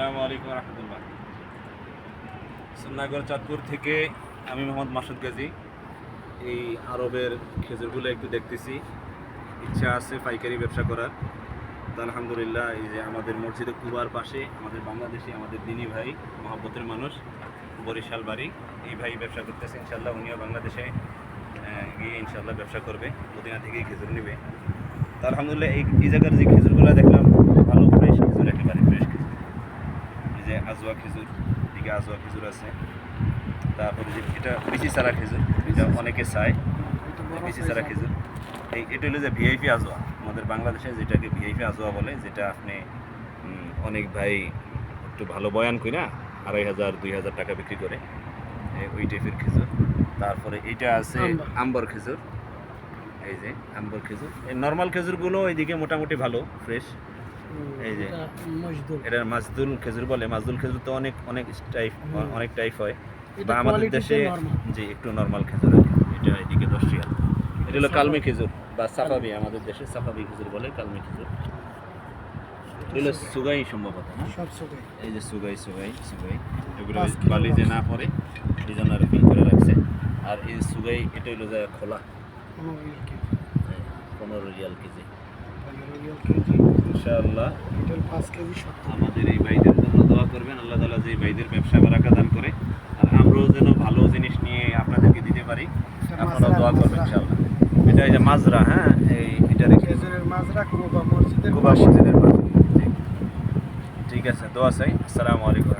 আসসালামু আলাইকুম রহমতুল্লাহ। সুন্নাগর চাঁদপুর থেকে আমি মোহাম্মদ মাসুদ গাজী। এই আরবের খেজুরগুলো একটু দেখতেছি। ইচ্ছা আছে পাইকারি ব্যবসা করার। তো আলহামদুলিল্লাহ, এই যে আমাদের মসজিদে কুবার পাশে, আমাদের বাংলাদেশি, আমাদের দিনী ভাই, মহব্বতের মানুষ, বরিশাল বাড়ি, এই ভাই ব্যবসা করতেছে ইনশাল্লাহ উনিও বাংলাদেশে গিয়ে ইনশাল্লাহ ব্যবসা করবে, মদিনা থেকেই খেজুর নেবে। তো আলহামদুলিল্লাহ, এই এই জায়গার যে খেজুরগুলো দেখলাম ভালো ফ্রেশ খেজুর একেবারে ফ্রেশ খেজুর এই যে আজওয়া খেজুর এদিকে আজওয়া খেজুর আছে। তারপরে যে এটা বিচি সারা খেজুর এটা অনেকে চায়। বিচি সারা খেজুর। এই এটা হলো যে ভিআইপি আজওয়া আমাদের বাংলাদেশে যেটাকে ভিআইপি আজওয়া বলে যেটা আপনি অনেক ভাই একটু ভালো বয়ান করি না আড়াই হাজার দুই হাজার টাকা বিক্রি করে এই ওই টাইপের খেজুর। তারপরে এটা আছে আম্বর। খেজুর। এই যে আম্বর খেজুর। এই নর্মাল খেজুরগুলো এইদিকে মোটামুটি ভালো ফ্রেশ। এই যে। মজদুর এটা মাজদুল। খেজুর বলে মাজদুল খেজুর তো অনেক অনেক টাইপ অনেক টাইপ হয়। বা আমাদের দেশে যে একটু নর্মাল খেজুর এটা এদিকে দশ রিয়াল এটা হলো কালমি খেজুর বা সাফাবি আমাদের দেশে সাফাবি খেজুর বলে কালমি খেজুর। এটা হলো সুগাই সম্ভবত না? সব সুখে এই যে সুগাই সুগাই সুগাই। এগুলো বালি যে না পড়ে এই জন্য আর করে রাখছে। আর এই সুগাই এটা হলো যে খোলা। পনেরো রিয়াল কেজি। ইনশাআল্লাহ। আমাদের এই ভাইদের জন্য দোয়া করবেন আল্লাহ তালা যে ভাইদের ব্যবসা বারাকা দান করে আর আমরাও যেন ভালো জিনিস নিয়ে আপনাদেরকে দিতে পারি আপনারাও দোয়া করবেন ইনশাআল্লাহ। এটা এই যে মাজরা হ্যাঁ এই এটা রেখে খেজুরের মাজরা কুবা মসজিদের কুবা মসজিদের পাশে ঠিক আছে দোয়া চাই। আসসালামু আলাইকুম